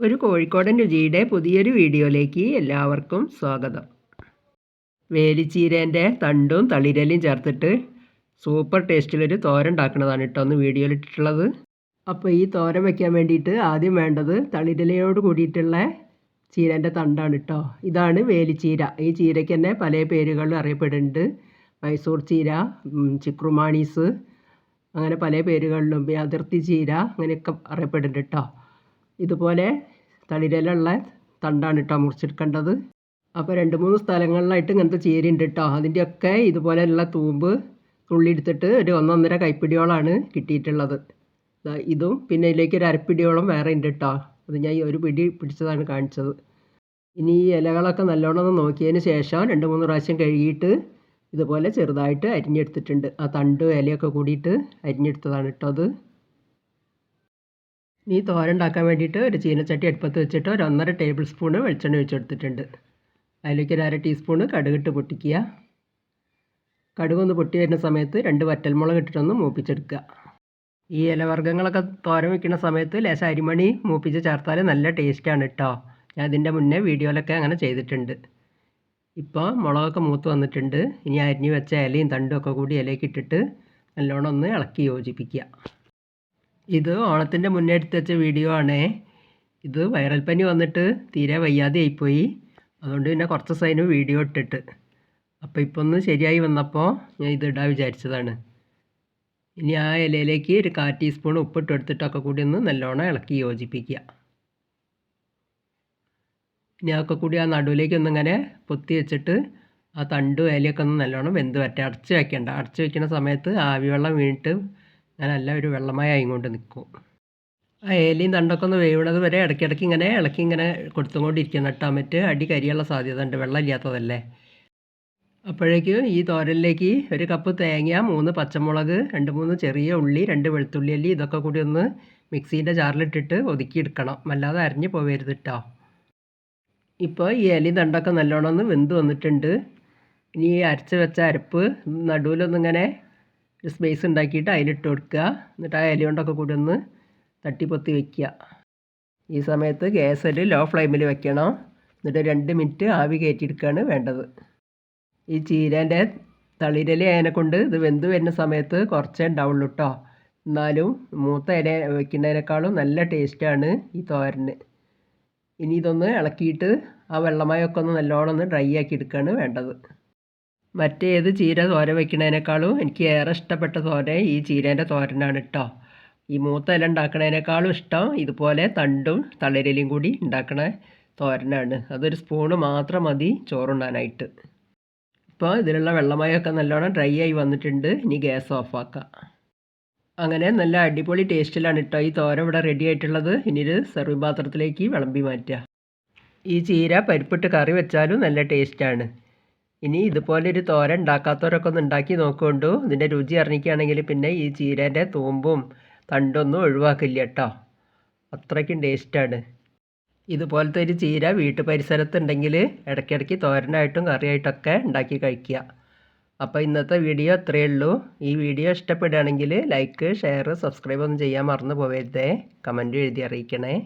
ഒരു കോഴിക്കോടൻ രുചിയുടെ പുതിയൊരു വീഡിയോയിലേക്ക് എല്ലാവർക്കും സ്വാഗതം. വേലിച്ചീരേന്റെ തണ്ടും തളിരലും ചേർത്തിട്ട് സൂപ്പർ ടേസ്റ്റിലൊരു തോരൻ ഉണ്ടാക്കുന്നതാണ് കേട്ടോ ഒന്ന് വീഡിയോയിൽ ഇട്ടിട്ടുള്ളത് അപ്പോൾ ഈ തോരൻ വയ്ക്കാൻ വേണ്ടിയിട്ട് ആദ്യം വേണ്ടത് തളിരലയോട് കൂടിയിട്ടുള്ള ചീരേന്റെ തണ്ടാണ് കേട്ടോ. ഇതാണ് വേലിച്ചീര. ഈ ചീരയ്ക്ക് തന്നെ പല പേരുകളിലും അറിയപ്പെടുന്നുണ്ട്. മൈസൂർ ചീര ചിക്രുമാണീസ് അങ്ങനെ പല പേരുകളിലും അതിർത്തി ചീര അങ്ങനെയൊക്കെ അറിയപ്പെടുന്നുണ്ട് കേട്ടോ. ഇതുപോലെ തളിരലുള്ള തണ്ടാണ് കേട്ടോ മുറിച്ചെടുക്കേണ്ടത്. അപ്പോൾ രണ്ട് മൂന്ന് സ്ഥലങ്ങളിലായിട്ട് ഇങ്ങനത്തെ ചേരിയുണ്ട് കേട്ടോ അതിന്റെയൊക്കെ ഇതുപോലെയുള്ള തൂമ്പ് തുള്ളിയെടുത്തിട്ട് ഒരു ഒന്നൊന്നര കൈപ്പിടിയോളാണ് കിട്ടിയിട്ടുള്ളത്. ഇതും പിന്നെ ഇതിലേക്ക് ഒരു അരപ്പിടിയോളം വേറെ ഉണ്ട് കേട്ടോ അത് ഞാൻ ഈ ഒരു പിടി പിടിച്ചതാണ് കാണിച്ചത്. ഇനി ഈ ഇലകളൊക്കെ നല്ലോണം ഒന്ന് നോക്കിയതിന് ശേഷം രണ്ട് മൂന്ന് പ്രാവശ്യം കഴുകിയിട്ട് ഇതുപോലെ ചെറുതായിട്ട് അരിഞ്ഞെടുത്തിട്ടുണ്ട്. ആ തണ്ട് ഇലയൊക്കെ കൂടിയിട്ട് അരിഞ്ഞെടുത്തതാണ് കേട്ടോ അത്. ഈ തോരൻ ഉണ്ടാക്കാൻ വേണ്ടിയിട്ട് ഒരു ചീനച്ചട്ടി അടുപ്പത്ത് വെച്ചിട്ട് ഒരു ഒന്നര ടേബിൾ സ്പൂണ് വെളിച്ചെണ്ണ ഒഴിച്ചെടുത്തിട്ടുണ്ട് അതിലേക്ക് ഒരു അര ടീസ്പൂണ് കടുകിട്ട് പൊട്ടിക്കുക. കടുകൊന്ന് പൊട്ടി വരുന്ന സമയത്ത് രണ്ട് വറ്റൽമുളക് ഇട്ടിട്ടൊന്ന് മൂപ്പിച്ചെടുക്കുക. ഈ ഇലവർഗങ്ങളൊക്കെ തോരൻ വെക്കുന്ന സമയത്ത് ലേശ അരിമണി മൂപ്പിച്ച് ചേർത്താൽ നല്ല ടേസ്റ്റാണ് കേട്ടോ ഞാൻ ഇതിന്റെ മുന്നേ വീഡിയോയിലൊക്കെ അങ്ങനെ ചെയ്തിട്ടുണ്ട്. ഇപ്പോൾ മുളകൊക്കെ മൂത്ത് വന്നിട്ടുണ്ട്. ഇനി അരിഞ്ഞ് വെച്ച ഇലയും തണ്ടും ഒക്കെ കൂടി ഇലയ്ക്ക് ഇട്ടിട്ട് നല്ലോണം ഒന്ന് ഇളക്കി യോജിപ്പിക്കുക. ഇത് ഓണത്തിന്റെ മുന്നേ എടുത്ത് വെച്ച വീഡിയോ ആണ്. ഇത് വൈറൽ പനി വന്നിട്ട് തീരെ വയ്യാതെ ആയിപ്പോയി അതുകൊണ്ട് പിന്നെ കുറച്ച് ദിവസം വീഡിയോ ഇട്ടിട്ട്. അപ്പോൾ ഇപ്പോൾ ഒന്ന് ശരിയായി വന്നപ്പോൾ ഞാൻ ഇത് ഇടാൻ വിചാരിച്ചതാണ്. ഇനി ആ ഇലയിലേക്ക് ഒരു കാ ടീസ്പൂൺ ഉപ്പിട്ട് എടുത്തിട്ടൊക്കെ കൂടി ഒന്ന് നല്ലോണം ഇളക്കി യോജിപ്പിക്കുക. ഇനി അതൊക്കെ കൂടി ആ നടുവിലേക്ക് ഒന്നിങ്ങനെ പൊത്തി വെച്ചിട്ട് ആ തണ്ടും ഇലയൊക്കെ ഒന്ന് നല്ലോണം വെന്ത് വരട്ടെ. അടച്ച് വയ്ക്കണ്ട അടച്ച് വയ്ക്കുന്ന സമയത്ത് ആവി വെള്ളം വീണിട്ട് നല്ല ഒരു വെള്ളമായി ആയിക്കൊണ്ട് നിൽക്കും ആ ഏലിയും തണ്ടൊക്കെ ഒന്ന് വേവണത് വരെ ഇടയ്ക്കിടയ്ക്ക് ഇങ്ങനെ ഇളക്കി ഇങ്ങനെ കൊടുത്തുകൊണ്ടിരിക്കണം കേട്ടോ മറ്റ് അടി കരിയുള്ള സാധ്യത ഉണ്ട്. വെള്ളമില്ലാത്തതല്ലേ അപ്പോഴേക്കും ഈ തോരലിലേക്ക് ഒരു കപ്പ് തേങ്ങ മൂന്ന് പച്ചമുളക് രണ്ട് മൂന്ന് ചെറിയ ഉള്ളി രണ്ട് വെളുത്തുള്ളി അല്ലി ഇതൊക്കെ കൂടി ഒന്ന് മിക്സീന്റെ ജാറിലിട്ടിട്ട് ഒതുക്കിയെടുക്കണം. അല്ലാതെ അരിഞ്ഞ് പോവരുത് കേട്ടോ. ഇപ്പോൾ ഈ ഇലയും തണ്ടൊക്കെ നല്ലോണം ഒന്ന് വെന്ത് വന്നിട്ടുണ്ട്. ഇനി ഈ അരച്ച് വെച്ച അരപ്പ് നടുവിലൊന്നിങ്ങനെ ഒരു സ്പേസ് ഉണ്ടാക്കിയിട്ട് അതിലിട്ട് കൊടുക്കുക. എന്നിട്ട് ആ ഇല കൂടി ഒന്ന് തട്ടിപ്പൊത്തി വെക്കുക. ഈ സമയത്ത് ഗ്യാസിൽ ലോ ഫ്ലെയിമിൽ വെക്കണം. എന്നിട്ട് രണ്ട് മിനിറ്റ് ആവി കയറ്റിയെടുക്കുകയാണ് വേണ്ടത്. ഈ ചീരേന്റെ തളിരല അതിനെ കൊണ്ട് ഇത് വെന്ത് വരുന്ന സമയത്ത് കുറച്ചേ ഉണ്ടാവുള്ളൂ കേട്ടോ എന്നാലും മൂത്ത ഇല വെക്കുന്നതിനേക്കാളും നല്ല ടേസ്റ്റാണ് ഈ തോരന്. ഇനി ഇതൊന്ന് ഇളക്കിയിട്ട് ആ വെള്ളമയൊക്കെ ഒന്ന് നല്ലോണം ഒന്ന് ഡ്രൈ ആക്കി എടുക്കുകയാണ് വേണ്ടത്. മറ്റേത് ചീര തോര വയ്ക്കുന്നതിനേക്കാളും എനിക്ക് ഏറെ ഇഷ്ടപ്പെട്ട തോര ഈ ചീരേന്റെ തോരനാണ് കേട്ടോ ഈ മൂത്ത ഇല ഉണ്ടാക്കുന്നതിനേക്കാളും ഇഷ്ടം ഇതുപോലെ തണ്ടും തളരലും കൂടി ഉണ്ടാക്കണ തോരനാണ്. അതൊരു സ്പൂണ് മാത്രം മതി ചോറുണ്ണാനായിട്ട്. ഇപ്പോൾ ഇതിലുള്ള വെള്ളമയൊക്കെ നല്ലോണം ഡ്രൈ ആയി വന്നിട്ടുണ്ട്. ഇനി ഗ്യാസ് ഓഫാക്കാം അങ്ങനെ നല്ല അടിപൊളി ടേസ്റ്റിലാണ് കേട്ടോ ഈ തോര ഇവിടെ റെഡി ആയിട്ടുള്ളത്. ഇനി ഒരു സെർവ് പാത്രത്തിലേക്ക് വിളമ്പി മാറ്റുക. ഈ ചീര പരിപ്പിട്ട് കറി വെച്ചാലും നല്ല ടേസ്റ്റാണ് ഇനി ഇതുപോലെ ഒരു തോര ഉണ്ടാക്കാത്തവരൊക്കെ ഒന്ന് ഉണ്ടാക്കി നോക്കുകൊണ്ടു. ഇതിന്റെ രുചി അറിഞ്ഞിക്കുകയാണെങ്കിൽ പിന്നെ ഈ ചീരേന്റെ തൂമ്പും തണ്ടൊന്നും ഒഴിവാക്കില്ല കേട്ടോ. അത്രയ്ക്കും ടേസ്റ്റാണ് ഇതുപോലത്തെ ഒരു ചീര വീട്ടു പരിസരത്തുണ്ടെങ്കിൽ ഇടയ്ക്കിടയ്ക്ക് തോരനായിട്ടും കറിയായിട്ടൊക്കെ ഉണ്ടാക്കി കഴിക്കുക. അപ്പോൾ ഇന്നത്തെ വീഡിയോ അത്രയേ ഉള്ളൂ. ഈ വീഡിയോ ഇഷ്ടപ്പെടുകയാണെങ്കിൽ ലൈക്ക് ഷെയർ സബ്സ്ക്രൈബ് ഒന്നും ചെയ്യാൻ മറന്നു പോകരുതേ. കമന്റ് എഴുതി അറിയിക്കണേ.